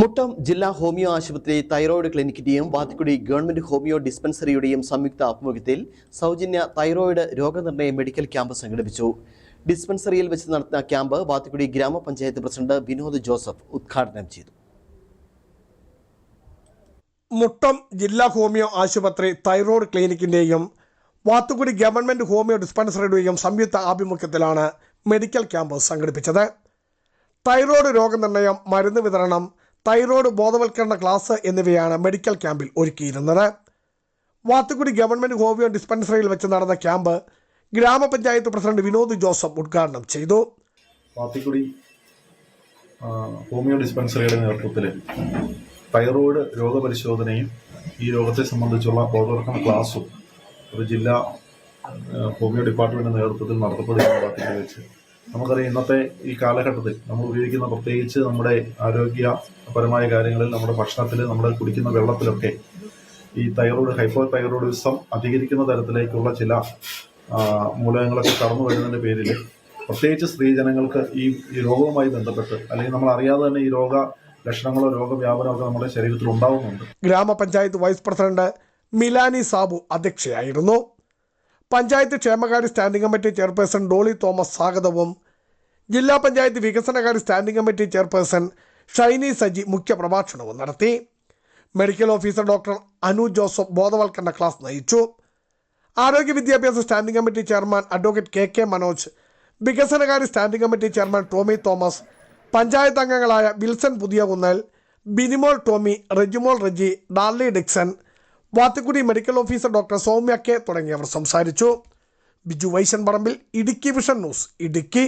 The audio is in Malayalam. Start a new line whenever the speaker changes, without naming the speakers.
മുട്ടം ജില്ലാ ഹോമിയോ ആശുപത്രി തൈറോയ്ഡ് ക്ലിനിക്കിന്റെയും വാത്തിക്കുടി ഗവൺമെന്റ് ഹോമിയോ ഡിസ്പെൻസറിയുടെയും സംയുക്ത ആഭിമുഖ്യത്തിൽ സൗജന്യ തൈറോയ്ഡ് രോഗനിർണയ മെഡിക്കൽ ക്യാമ്പ് സംഘടിപ്പിച്ചു. ഡിസ്പെൻസറിയിൽ വെച്ച് നടത്തുന്ന ക്യാമ്പ് വാത്തിക്കുടി ഗ്രാമപഞ്ചായത്ത് പ്രസിഡന്റ് വിനോദ് ജോസഫ് ഉദ്ഘാടനം ചെയ്തു.
മുട്ടം ജില്ലാ ഹോമിയോ ആശുപത്രി തൈറോയ്ഡ് ക്ലിനിക്കിന്റെയും വാത്തുകുടി ഗവൺമെന്റ് ഹോമിയോ ഡിസ്പെൻസറിയുടെയും സംയുക്ത ആഭിമുഖ്യത്തിലാണ് മെഡിക്കൽ ക്യാമ്പ് സംഘടിപ്പിച്ചത്. തൈറോയ്ഡ് രോഗനിർണയം മരുന്ന് വിതരണം തൈറോയ്ഡ് ബോധവൽക്കരണ ക്ലാസ് എന്നിവയാണ് മെഡിക്കൽ ക്യാമ്പിൽ ഒരുക്കിയിരുന്നത്. വാത്തുക്കുടി ഗവൺമെന്റ് ഹോമിയോ ഡിസ്പെൻസറിയിൽ വെച്ച് നടന്ന ക്യാമ്പ് ഗ്രാമപഞ്ചായത്ത് പ്രസിഡന്റ് വിനോദ് ജോസഫ് ഉദ്ഘാടനം ചെയ്തു.
വാത്തിക്കുടി ഹോമിയോ ഡിസ്പെൻസറിയുടെ നേതൃത്വത്തിൽ തൈറോയ്ഡ് രോഗപരിശോധനയും ഈ രോഗത്തെ സംബന്ധിച്ചുള്ള ബോധവൽക്കരണ ക്ലാസും ഒരു ജില്ലാ ഹോമിയോ ഡിപ്പാർട്ട്മെന്റിന്റെ നേതൃത്വത്തിൽ നടത്തപ്പെടുകയാണ് വാത്തിക്കുടി വെച്ച് നമുക്കറിയാം ഇന്നത്തെ ഈ കാലഘട്ടത്തിൽ നമ്മൾ ഉപയോഗിക്കുന്ന പ്രത്യേകിച്ച് നമ്മുടെ ആരോഗ്യപരമായ കാര്യങ്ങളിൽ നമ്മുടെ ഭക്ഷണത്തിൽ നമ്മുടെ കുടിക്കുന്ന വെള്ളത്തിലൊക്കെ ഈ തൈറോയ്ഡ് ഹൈപ്പോ തൈറോയിഡിസം അധികരിക്കുന്ന തരത്തിലേക്കുള്ള ചില മൂലകങ്ങളൊക്കെ കടന്നു വരുന്നതിന്റെ പേരിൽ പ്രത്യേകിച്ച് സ്ത്രീജനങ്ങൾക്ക് ഈ ഈ രോഗവുമായി ബന്ധപ്പെട്ട് അല്ലെങ്കിൽ നമ്മൾ അറിയാതെ തന്നെ ഈ രോഗ ലക്ഷണങ്ങളോ രോഗവ്യാപനമോ ഒക്കെ നമ്മുടെ ശരീരത്തിൽ ഉണ്ടാവുന്നുണ്ട്.
ഗ്രാമപഞ്ചായത്ത് വൈസ് പ്രസിഡന്റ് മിലാനി സാബു അധ്യക്ഷയായിരുന്നു. പഞ്ചായത്ത് ക്ഷേമകാര്യ standing committee chairperson Dolly Thomas സ്വാഗതവും ജില്ലാ പഞ്ചായത്ത് വികസനകാര്യ standing committee chairperson Shiny Saji മുഖ്യപ്രഭാഷണവും നടത്തി. Medical officer doctor Anu Joseph ബോധവൽക്കരണ ക്ലാസ് നയിച്ചു. ആരോഗ്യ വിദ്യാഭ്യാസ standing committee chairman advocate K K Manoj വികസനകാര്യ standing committee chairman Tomy Thomas panchayat അംഗങ്ങളായ Wilson Puthiyakunnel Binimol Tomy Rejimol Reji Darly Dixon Vathikudy medical officer doctor Soumya K തുടങ്ങിയവർ സംസാരിച്ചു. Biju Vaishan Parambil Idukki vision news Idukki.